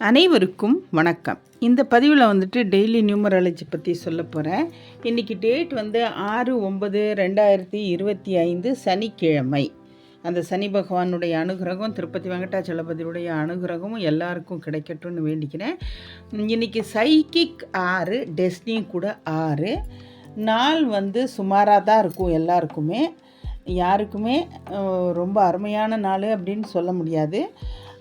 அனைவருக்கும் வணக்கம். இந்த பதிவில் வந்துட்டு டெய்லி நியூமராலஜி பற்றி சொல்ல போகிறேன் இன்றைக்கி டேட் வந்து ஆறு ஒன்பது ரெண்டாயிரத்தி இருபத்தி ஐந்து சனிக்கிழமை. அந்த சனி பகவானுடைய அனுகிரகம் திருப்பதி வெங்கடாச்சலபதியுடைய அனுகிரகமும் எல்லாருக்கும் கிடைக்கட்டும்னு வேண்டிக்கிறேன். இன்றைக்கி சைக்கிக் ஆறு டெஸ்னி கூட ஆறு. நாள் வந்து சுமாராக தான் இருக்கும் எல்லாருக்குமே. யாருக்குமே ரொம்ப அருமையான நாள் அப்படின்னு சொல்ல முடியாது.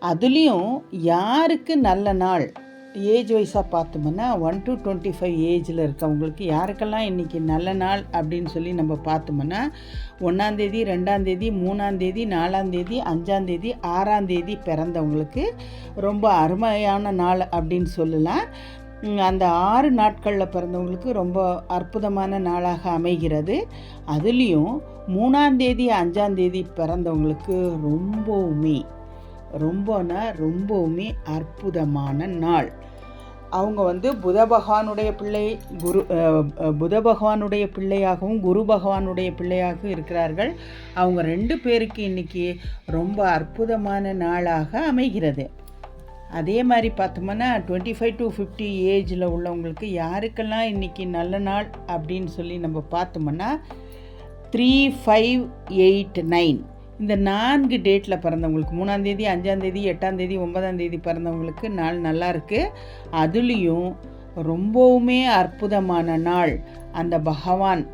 அதுலேயும் யாருக்கு நல்ல நாள்? ஏஜ் வைஸாக பார்த்தோம்னா ஒன் டு டுவெண்ட்டி ஃபைவ் ஏஜில் இருக்கவங்களுக்கு யாருக்கெல்லாம் இன்றைக்கி நல்ல நாள் அப்படின்னு சொல்லி நம்ம பார்த்தோம்னா ஒன்றாந்தேதி ரெண்டாந்தேதி மூணாந்தேதி நாலாந்தேதி அஞ்சாந்தேதி ஆறாந்தேதி பிறந்தவங்களுக்கு ரொம்ப அருமையான நாள் அப்படின்னு சொல்லலாம். அந்த ஆறு நாட்களில் பிறந்தவங்களுக்கு ரொம்ப அற்புதமான நாளாக அமைகிறது. அதுலேயும் மூணாந்தேதி அஞ்சாந்தேதி பிறந்தவங்களுக்கு ரொம்பவுமே ரொம்பனா ரொம்பவுமே அற்புதமான நாள். அவங்க வந்து புத பகவானுடைய பிள்ளை குரு புத பகவானுடைய பிள்ளையாகவும் குரு பகவானுடைய பிள்ளையாகவும் இருக்கிறார்கள். அவங்க ரெண்டு பேருக்கு இன்றைக்கி ரொம்ப அற்புதமான நாளாக அமைகிறது. அதே மாதிரி பார்த்தோம்னா டுவெண்ட்டி ஃபைவ் டு ஃபிஃப்டி ஏஜில் உள்ளவங்களுக்கு யாருக்கெல்லாம் இன்றைக்கி நல்ல நாள் அப்படின்னு சொல்லி நம்ம பார்த்தோம்னா த்ரீ ஃபைவ் எயிட் நைன் இந்த நான்கு டேட்டில் பிறந்தவங்களுக்கு மூணாந்தேதி அஞ்சாந்தேதி எட்டாந்தேதி ஒன்பதாந்தேதி பிறந்தவங்களுக்கு நாள் நல்லாயிருக்கு அதுலேயும் ரொம்பவுமே அற்புதமான நாள். அந்த பகவான்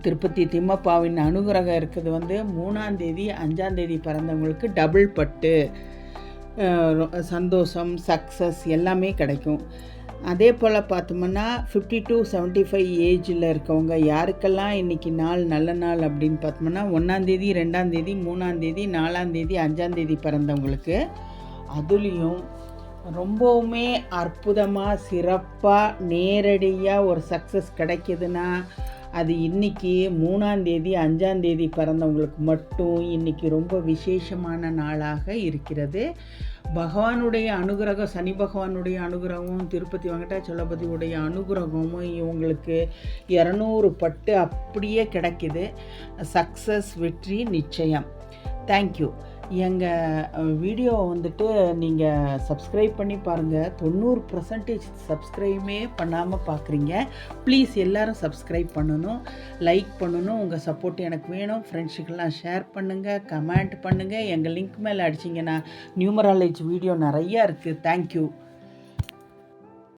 திருப்பதி திம்மப்பாவின் அனுகிரகம் இருக்குது வந்து மூணாந்தேதி அஞ்சாந்தேதி பிறந்தவங்களுக்கு டபுள் பட்டு. சந்தோஷம் சக்ஸஸ் எல்லாமே கிடைக்கும். அதே போல் பார்த்தோம்னா ஃபிஃப்டி டு செவன்ட்டி ஃபைவ் ஏஜில் இருக்கவங்க யாருக்கெல்லாம் இன்றைக்கி நாள் நல்ல நாள் அப்படின்னு பார்த்தோம்னா ஒன்றாந்தேதி ரெண்டாந்தேதி மூணாந்தேதி நாலாந்தேதி அஞ்சாந்தேதி பிறந்தவங்களுக்கு அதுலேயும் ரொம்பவுமே அற்புதமாக சிறப்பாக நேரடியாக ஒரு சக்ஸஸ் கிடைக்கிதுன்னா அது இன்னைக்கு மூணாந்தேதி அஞ்சாந்தேதி பிறந்தவங்களுக்கு மட்டும் இன்னைக்கு ரொம்ப விசேஷமான நாளாக இருக்கிறது. பகவானுடைய அனுகிரகம் சனி பகவானுடைய அனுகிரகமும் திருப்பதி வெங்கடாச்சலபதியுடைய அனுகிரகமும் இவங்களுக்கு இரநூறு பட்டு அப்படியே கிடைக்குது. சக்ஸஸ் வெற்றி நிச்சயம். தேங்க்யூ எங்கள் வீடியோ வந்துட்டு நீங்கள் சப்ஸ்கிரைப் பண்ணி பாருங்கள் தொண்ணூறு பர்சன்டேஜ் சப்ஸ்கிரைபே பண்ணாமல் பார்க்குறீங்க ப்ளீஸ் எல்லோரும் சப்ஸ்கிரைப் பண்ணணும். லைக் பண்ணணும். உங்கள் சப்போர்ட் எனக்கு வேணும். ஃப்ரெண்ட்ஸுக்கெல்லாம் ஷேர் பண்ணுங்கள் கமெண்ட் பண்ணுங்கள் எங்கள் லிங்க் மேலே அடிச்சிங்கன்னா நியூமராலஜி வீடியோ நிறையா இருக்குது தேங்க்யூ